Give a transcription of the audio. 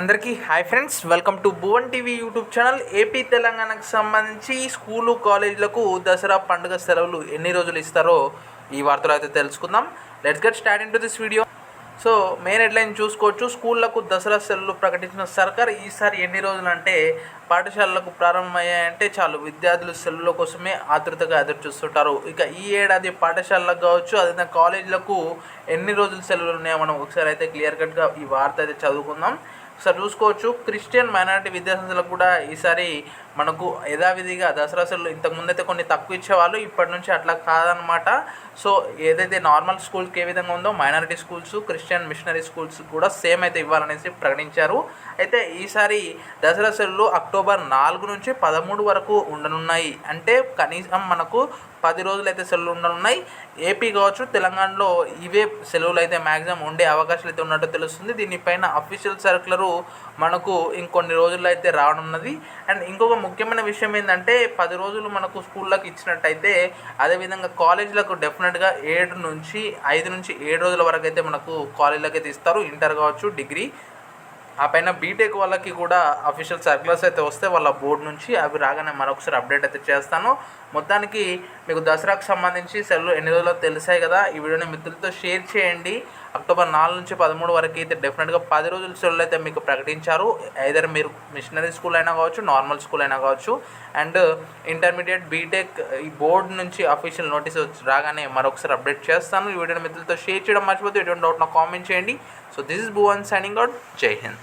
అందరికీ hi friends welcome to Bhuvan TV YouTube channel. AP తెలంగాణకు సంబంధించి స్కూలు కాలేజీలకు దసరా పండుగ సెలవులు ఎన్ని రోజులు ఇస్తారో ఈ వార్తలు అయితే తెలుసుకుందాం. Let's get start into this video so main headline చూసుకోవచ్చు. స్కూళ్ళకు దసరా సెలవులు ప్రకటించిన సర్కార్ ఈసారి ఎన్ని రోజులు అంటే పాఠశాలలకు ప్రారంభమయ్యాయంటే చాలు. విద్యార్థులు సెలవుల కోసమే ఆతృతగా ఎదురు చూస్తుంటారు ఇక ఈ ఏడాది పాఠశాలలకు కావచ్చు అదేవిధంగా కాలేజీలకు ఎన్ని రోజులు సెలవులు ఉన్నాయో మనం ఒకసారి అయితే క్లియర్ కట్గా ఈ వార్త అయితే చదువుకుందాం. ఒకసారి చూసుకోవచ్చు. క్రిస్టియన్ మైనారిటీ విద్యాసంస్థలకు కూడా ఈసారి మనకు యథావిధిగా దసరా సెలవులు ఇంతకుముందైతే కొన్ని తక్కువ ఇచ్చేవాళ్ళు ఇప్పటి నుంచి అట్లా కాదనమాట సో ఏదైతే నార్మల్ స్కూల్స్కి ఏ విధంగా ఉందో minority schools Christian missionary schools కూడా సేమ్ అయితే ఇవ్వాలనేసి ప్రకటించారు. అయితే ఈసారి దసరా సెలవులు అక్టోబర్ నాలుగు నుంచి పదమూడు వరకు ఉండనున్నాయి. అంటే కనీసం మనకు పది రోజులు అయితే సెలవులు ఉండనున్నాయి ఏపీ కావచ్చు తెలంగాణలో ఇవే సెలవులు అయితే మ్యాక్సిమం ఉండే అవకాశాలు అయితే ఉన్నట్టు తెలుస్తుంది. దీనిపైన అఫీషియల్ సర్కులరు మనకు ఇంకొన్ని రోజుల్లో అయితే రానున్నది. అండ్ ఇంకొక ముఖ్యమైన విషయం ఏంటంటే పది రోజులు మనకు స్కూళ్ళకి ఇచ్చినట్టయితే అదేవిధంగా కాలేజీలకు డెఫినెట్గా ఏడు నుంచి ఐదు నుంచి ఏడు రోజుల వరకు అయితే మనకు కాలేజీలకు అయితే ఇస్తారు. ఇంటర్ కావచ్చు డిగ్రీ ఆ పైన బీటెక్ వాళ్ళకి కూడా అఫీషియల్ సర్క్యులర్స్ అయితే వస్తే వాళ్ళ బోర్డు నుంచి అవి రాగానే మరొకసారి అప్డేట్ అయితే చేస్తాను. మొత్తానికి మీకు దసరాకు సంబంధించి సెలవులు ఎన్ని రోజులు తెలిసాయి కదా ఈ వీడియోని మిత్రులతో షేర్ చేయండి. అక్టోబర్ నాలుగు నుంచి పదమూడు వరకు అయితే డెఫినెట్గా పది రోజుల సెలవులు అయితే మీకు ప్రకటించారు. ఐదర్ మీరు మిషనరీ స్కూల్ అయినా కావచ్చు నార్మల్ స్కూల్ అయినా కావచ్చు. అండ్ ఇంటర్మీడియట్ బీటెక్ ఈ బోర్డు నుంచి అఫీషియల్ నోటీస్ వచ్చి రాగానే మరొకసారి అప్డేట్ చేస్తాను. ఈ వీడియోని మిత్రులతో షేర్ చేయడం మర్చిపోతే ఎటువంటి డౌట్ నాకు కామెంట్ చేయండి. So this is Bhuvan signing out Jai Hind